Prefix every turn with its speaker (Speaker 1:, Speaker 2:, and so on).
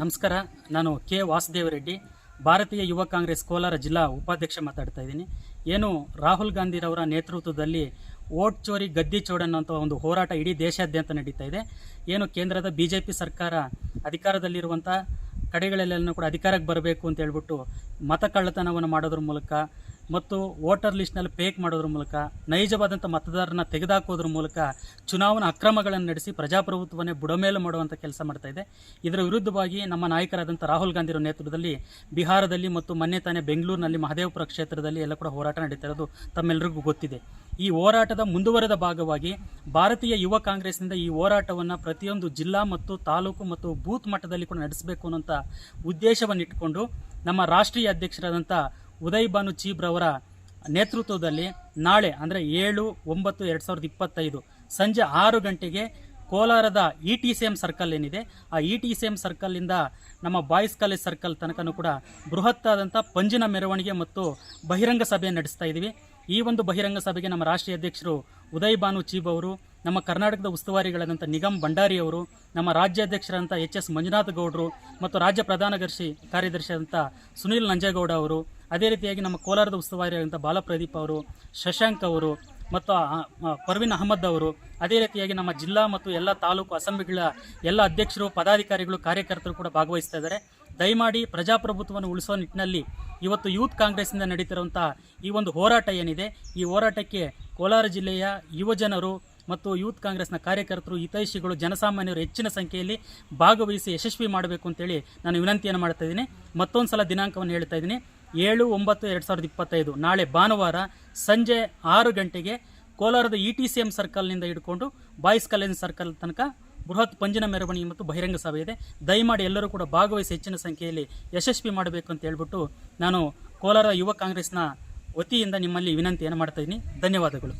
Speaker 1: ನಮಸ್ಕಾರ. ನಾನು ಕೆ ವಾಸುದೇವ ರೆಡ್ಡಿ ಭಾರತೀಯ ಯುವ ಕಾಂಗ್ರೆಸ್ ಕೋಲಾರ ಜಿಲ್ಲಾ ಉಪಾಧ್ಯಕ್ಷ ಮಾತಾಡ್ತಾ ಇದ್ದೀನಿ. ಏನು ರಾಹುಲ್ ಗಾಂಧಿರವರ ನೇತೃತ್ವದಲ್ಲಿ ಓಟ್ ಚೋರಿ ಗದ್ದಿ ಚೋಡ್ ಅನ್ನೋಂಥ ಒಂದು ಹೋರಾಟ ಇಡೀ ದೇಶಾದ್ಯಂತ ನಡೀತಾ ಇದೆ. ಏನು ಕೇಂದ್ರದ ಬಿ ಜೆ ಪಿ ಸರ್ಕಾರ ಅಧಿಕಾರದಲ್ಲಿರುವಂಥ ಕಡೆಗಳಲ್ಲೆಲ್ಲೂ ಕೂಡ ಅಧಿಕಾರಕ್ಕೆ ಬರಬೇಕು ಅಂತ ಹೇಳ್ಬಿಟ್ಟು ಮತ ಕಳ್ಳತನವನ್ನು ಮಾಡೋದ್ರ ಮೂಲಕ ಮತ್ತು ವೋಟರ್ ಲಿಸ್ಟ್ನಲ್ಲಿ ಪೇಕ್ ಮಾಡೋದ್ರ ಮೂಲಕ ನೈಜವಾದಂಥ ಮತದಾರರನ್ನ ತೆಗೆದುಹಾಕೋದ್ರ ಮೂಲಕ ಚುನಾವಣಾ ಅಕ್ರಮಗಳನ್ನು ನಡೆಸಿ ಪ್ರಜಾಪ್ರಭುತ್ವವನ್ನೇ ಬುಡಮೇಲು ಮಾಡುವಂಥ ಕೆಲಸ ಮಾಡ್ತಾ ಇದೆ. ಇದರ ವಿರುದ್ಧವಾಗಿ ನಮ್ಮ ನಾಯಕರಾದಂಥ ರಾಹುಲ್ ಗಾಂಧಿಯವರ ನೇತೃತ್ವದಲ್ಲಿ ಬಿಹಾರದಲ್ಲಿ ಮತ್ತು ಮೊನ್ನೆ ತಾನೇ ಬೆಂಗಳೂರಿನಲ್ಲಿ ಮಹದೇವಪುರ ಕ್ಷೇತ್ರದಲ್ಲಿ ಎಲ್ಲ ಕೂಡ ಹೋರಾಟ ನಡೀತಾ ಇರೋದು ತಮ್ಮೆಲ್ಲರಿಗೂ ಗೊತ್ತಿದೆ. ಈ ಹೋರಾಟದ ಮುಂದುವರೆದ ಭಾಗವಾಗಿ ಭಾರತೀಯ ಯುವ ಕಾಂಗ್ರೆಸ್ನಿಂದ ಈ ಹೋರಾಟವನ್ನು ಪ್ರತಿಯೊಂದು ಜಿಲ್ಲಾ ಮತ್ತು ತಾಲೂಕು ಮತ್ತು ಬೂತ್ ಮಟ್ಟದಲ್ಲಿ ಕೂಡ ನಡೆಸಬೇಕು ಅನ್ನೋಂಥ ಉದ್ದೇಶವನ್ನು ಇಟ್ಟುಕೊಂಡು ನಮ್ಮ ರಾಷ್ಟ್ರೀಯ ಅಧ್ಯಕ್ಷರಾದಂಥ ಉದಯ್ ಬಾನು ಚೀಬ್ರವರ ನೇತೃತ್ವದಲ್ಲಿ ನಾಳೆ, ಅಂದರೆ ಏಳು, ಒಂಬತ್ತು, ಎರಡು ಸಾವಿರದ ಇಪ್ಪತ್ತೈದು ಸಂಜೆ ಆರು ಗಂಟೆಗೆ ಕೋಲಾರದ E T C M circle ಏನಿದೆ, ಆ ಇ ಟಿ ಸಿ ಎಂ ಸರ್ಕಲ್ಲಿಂದ ನಮ್ಮ ಬಾಯ್ಸ್ ಕಾಲೇಜ್ ಸರ್ಕಲ್ ತನಕನೂ ಕೂಡ ಬೃಹತ್ತಾದಂಥ ಪಂಜಿನ ಮೆರವಣಿಗೆ ಮತ್ತು ಬಹಿರಂಗ ಸಭೆ ನಡೆಸ್ತಾ ಇದ್ದೀವಿ. ಈ ಒಂದು ಬಹಿರಂಗ ಸಭೆಗೆ ನಮ್ಮ ರಾಷ್ಟ್ರೀಯ ಅಧ್ಯಕ್ಷರು ಉದಯ್ ಬಾನು ಚೀಬ್ ಅವರು, ನಮ್ಮ ಕರ್ನಾಟಕದ ಉಸ್ತುವಾರಿಗಳಾದಂಥ ನಿಗಮ್ ಭಂಡಾರಿ ಅವರು, ನಮ್ಮ ರಾಜ್ಯಾಧ್ಯಕ್ಷರಾದಂಥ ಎಚ್ ಎಸ್ ಮಂಜುನಾಥ ಗೌಡರು ಮತ್ತು ರಾಜ್ಯ ಪ್ರಧಾನ ಕಾರ್ಯದರ್ಶಿ ಆದಂಥ ಸುನೀಲ್ ನಂಜೇಗೌಡ ಅವರು ಅದೇ ರೀತಿಯಾಗಿ ನಮ್ಮ ಕೋಲಾರದ ಉಸ್ತುವಾರಿಯಾದಂಥ ಬಾಲಪ್ರದೀಪ್ ಅವರು, ಶಶಾಂಕ್ ಅವರು ಮತ್ತು ಪರ್ವಿನ್ ಅಹಮದ್ ಅವರು, ಅದೇ ರೀತಿಯಾಗಿ ನಮ್ಮ ಜಿಲ್ಲಾ ಮತ್ತು ಎಲ್ಲ ತಾಲೂಕು ಅಸೆಂಬ್ಲಿಗಳ ಎಲ್ಲ ಅಧ್ಯಕ್ಷರು, ಪದಾಧಿಕಾರಿಗಳು, ಕಾರ್ಯಕರ್ತರು ಕೂಡ ಭಾಗವಹಿಸ್ತಾ ಇದ್ದಾರೆ. ದಯಮಾಡಿ ಪ್ರಜಾಪ್ರಭುತ್ವವನ್ನು ಉಳಿಸುವ ನಿಟ್ಟಿನಲ್ಲಿ ಇವತ್ತು ಯೂತ್ ಕಾಂಗ್ರೆಸ್ನಿಂದ ನಡೀತಿರುವಂಥ ಈ ಒಂದು ಹೋರಾಟ ಏನಿದೆ, ಈ ಹೋರಾಟಕ್ಕೆ ಕೋಲಾರ ಜಿಲ್ಲೆಯ ಯುವಜನರು ಮತ್ತು ಯೂತ್ ಕಾಂಗ್ರೆಸ್ನ ಕಾರ್ಯಕರ್ತರು, ಹಿತೈಷಿಗಳು, ಜನಸಾಮಾನ್ಯರು ಹೆಚ್ಚಿನ ಸಂಖ್ಯೆಯಲ್ಲಿ ಭಾಗವಹಿಸಿ ಯಶಸ್ವಿ ಮಾಡಬೇಕು ಅಂತೇಳಿ ನಾನು ವಿನಂತಿಯನ್ನು ಮಾಡ್ತಾ ಇದ್ದೀನಿ. ಮತ್ತೊಂದು ಸಲ ದಿನಾಂಕವನ್ನು ಹೇಳ್ತಾ ಇದ್ದೀನಿ. ಏಳು, ಒಂಬತ್ತು, ಎರಡು ಸಾವಿರದ ಇಪ್ಪತ್ತೈದು. ನಾಳೆ ಭಾನುವಾರ ಸಂಜೆ ಆರು ಗಂಟೆಗೆ ಕೋಲಾರದ ಇ ಟಿ ಸಿ ಎಂ ಸರ್ಕಲ್ನಿಂದ ಹಿಡ್ಕೊಂಡು ಬಾಯ್ಸ್ ಕಾಲೇಜ್ ಸರ್ಕಲ್ ತನಕ ಬೃಹತ್ ಪಂಜಿನ ಮೆರವಣಿಗೆ ಮತ್ತು ಬಹಿರಂಗ ಸಭೆ ಇದೆ. ದಯಮಾಡಿ ಎಲ್ಲರೂ ಕೂಡ ಭಾಗವಹಿಸಿ ಹೆಚ್ಚಿನ ಸಂಖ್ಯೆಯಲ್ಲಿ ಯಶಸ್ವಿ ಮಾಡಬೇಕು ಅಂತ ಹೇಳ್ಬಿಟ್ಟು ನಾನು ಕೋಲಾರ ಯುವ ಕಾಂಗ್ರೆಸ್ನ ವತಿಯಿಂದ ನಿಮ್ಮಲ್ಲಿ ವಿನಂತಿಯನ್ನು ಮಾಡ್ತಾ ಇದ್ದೀನಿ. ಧನ್ಯವಾದಗಳು.